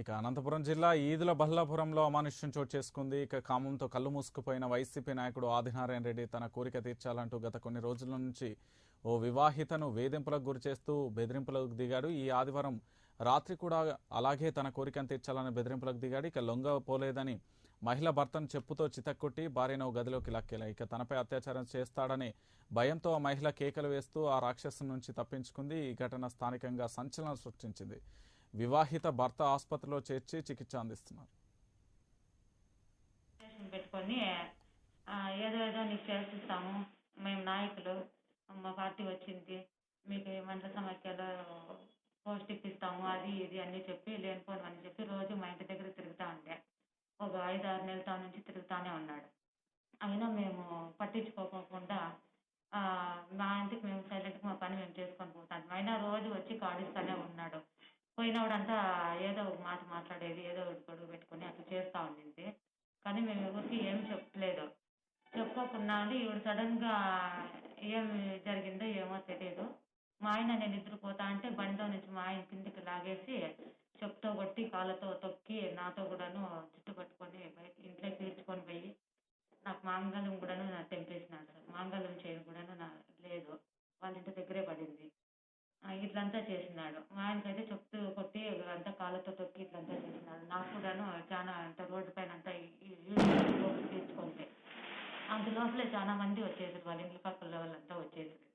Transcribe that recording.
ఇక అనంతపురం జిల్లా ఈదుల బల్లాపురంలో అమానుష్యం చోటు చేసుకుంది. ఇక కామంతో కళ్ళు మూసుకుపోయిన వైసీపీ నాయకుడు ఆదినారాయణ రెడ్డి తన కోరిక తీర్చాలంటూ గత కొన్ని రోజుల నుంచి ఓ వివాహితను వేధింపులకు గురి చేస్తూ బెదిరింపులకు దిగాడు. ఈ ఆదివారం రాత్రి కూడా అలాగే తన కోరికను తీర్చాలని బెదిరింపులకు దిగాడు. ఇక లొంగ పోలేదని మహిళ భర్తను చెప్పుతో చితక్కొట్టి భార్యను గదిలోకి లక్కేలా ఇక తనపై అత్యాచారం చేస్తాడని భయంతో ఆ మహిళ కేకలు వేస్తూ ఆ రాక్షసు నుంచి తప్పించుకుంది. ఈ ఘటన స్థానికంగా సంచలనం సృష్టించింది. వివాహిత భర్త ఆసుపత్రిలో చేర్చి చికిత్స అందిస్తున్నారు. పెట్టుకొని ఏదో ఏదో నీకు చేసిస్తాము మేము నాయకులు మా పార్టీ వచ్చింది మీకు ఈ మండల సమాఖ్యలో పోస్ట్ ఇప్పిస్తాము అది ఇది అన్నీ చెప్పి లేనిపోను అని చెప్పి రోజు మా ఇంటి దగ్గర తిరుగుతూ ఉండే. ఒక ఐదు ఆరు నెలల నుంచి తిరుగుతానే ఉన్నాడు. అయినా మేము పట్టించుకోకుండా మా ఇంటికి మేము సైలెంట్గా మా పని మేము చేసుకొని పోతాం. అయినా రోజు వచ్చి కాడిస్తూనే ఉన్నాడు. పోయినవాడంతా ఏదో ఒక మాట మాట్లాడేది ఏదో ఒకటి గొడవ పెట్టుకొని అట్లా చేస్తూ ఉండింది. కానీ మేము ఎవరికి ఏం చెప్పలేదు. చెప్పుకోకుండా ఉండి ఈవిడ సడన్గా ఏం జరిగిందో ఏమో తెలియదు మా ఆయన నేను నిద్రపోతా అంటే బండిలో నుంచి మా ఆయన కిందికి లాగేసి చెప్పుతో కొట్టి కాళ్ళతో తొక్కి నాతో కూడాను జుట్టు పట్టుకొని బయట ఇంట్లోకి పోయి నాకు మాంగళ్యం కూడాను నాకు తెంపేసినాడు సార్ మాంగళ్యం చేయడం కూడాను నా లేదు. వాళ్ళ ఇంటి దగ్గరే పడింది. ఇట్లంతా చేసినాడు. మా ఆయనకైతే కూడాను చాలా అంత రోడ్డు పైన అంతా తీర్చుకుంటే అంత లోపలే చాలా మంది వచ్చేసారు వాళ్ళ ఇంటి పక్కల వాళ్ళంతా వచ్చేసారు